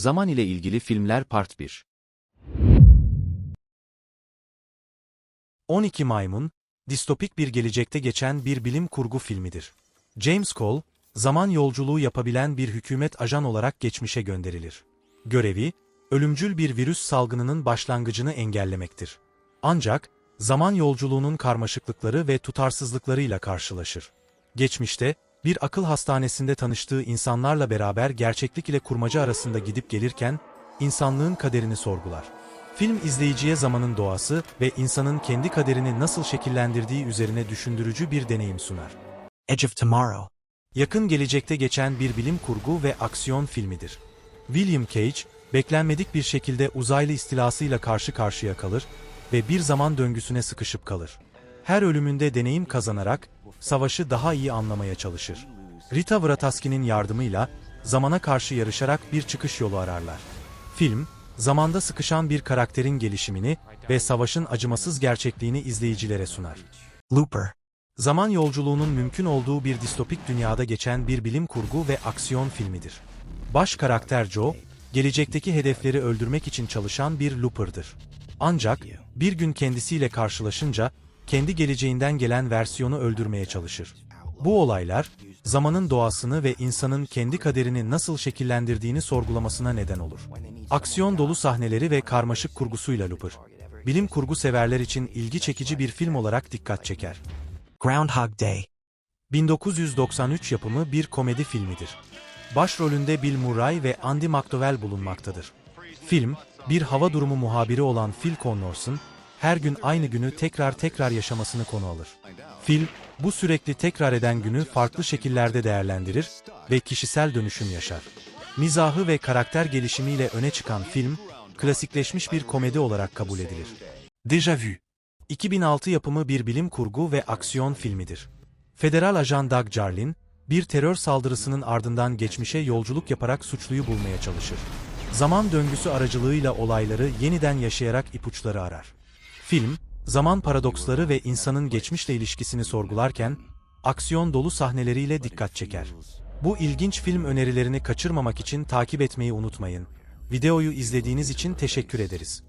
Zaman ile ilgili filmler Part 1 12 Maymun, distopik bir gelecekte geçen bir bilim kurgu filmidir. James Cole, zaman yolculuğu yapabilen bir hükümet ajan olarak geçmişe gönderilir. Görevi, ölümcül bir virüs salgınının başlangıcını engellemektir. Ancak, zaman yolculuğunun karmaşıklıkları ve tutarsızlıklarıyla karşılaşır. Geçmişte, bir akıl hastanesinde tanıştığı insanlarla beraber gerçeklik ile kurmaca arasında gidip gelirken, insanlığın kaderini sorgular. Film izleyiciye zamanın doğası ve insanın kendi kaderini nasıl şekillendirdiği üzerine düşündürücü bir deneyim sunar. Edge of Tomorrow. Yakın gelecekte geçen bir bilim kurgu ve aksiyon filmidir. William Cage, beklenmedik bir şekilde uzaylı istilasıyla karşı karşıya kalır ve bir zaman döngüsüne sıkışıp kalır. Her ölümünde deneyim kazanarak, savaşı daha iyi anlamaya çalışır. Rita Vrataski'nin yardımıyla, zamana karşı yarışarak bir çıkış yolu ararlar. Film, zamanda sıkışan bir karakterin gelişimini ve savaşın acımasız gerçekliğini izleyicilere sunar. Looper. Zaman yolculuğunun mümkün olduğu bir distopik dünyada geçen bir bilim kurgu ve aksiyon filmidir. Baş karakter Joe, gelecekteki hedefleri öldürmek için çalışan bir looper'dır. Ancak bir gün kendisiyle karşılaşınca kendi geleceğinden gelen versiyonu öldürmeye çalışır. Bu olaylar zamanın doğasını ve insanın kendi kaderini nasıl şekillendirdiğini sorgulamasına neden olur. Aksiyon dolu sahneleri ve karmaşık kurgusuyla Looper, bilim kurgu severler için ilgi çekici bir film olarak dikkat çeker. Groundhog Day. 1993 yapımı bir komedi filmidir. Başrolünde Bill Murray ve Andy McDowell bulunmaktadır. Film, bir hava durumu muhabiri olan Phil Connors'un her gün aynı günü tekrar tekrar yaşamasını konu alır. Phil, bu sürekli tekrar eden günü farklı şekillerde değerlendirir ve kişisel dönüşüm yaşar. Mizahı ve karakter gelişimiyle öne çıkan film, klasikleşmiş bir komedi olarak kabul edilir. Déjà Vu 2006 yapımı bir bilim kurgu ve aksiyon filmidir. Federal ajan Doug Jarlin, bir terör saldırısının ardından geçmişe yolculuk yaparak suçluyu bulmaya çalışır. Zaman döngüsü aracılığıyla olayları yeniden yaşayarak ipuçları arar. Film, zaman paradoksları ve insanın geçmişle ilişkisini sorgularken, aksiyon dolu sahneleriyle dikkat çeker. Bu ilginç film önerilerini kaçırmamak için takip etmeyi unutmayın. Videoyu izlediğiniz için teşekkür ederiz.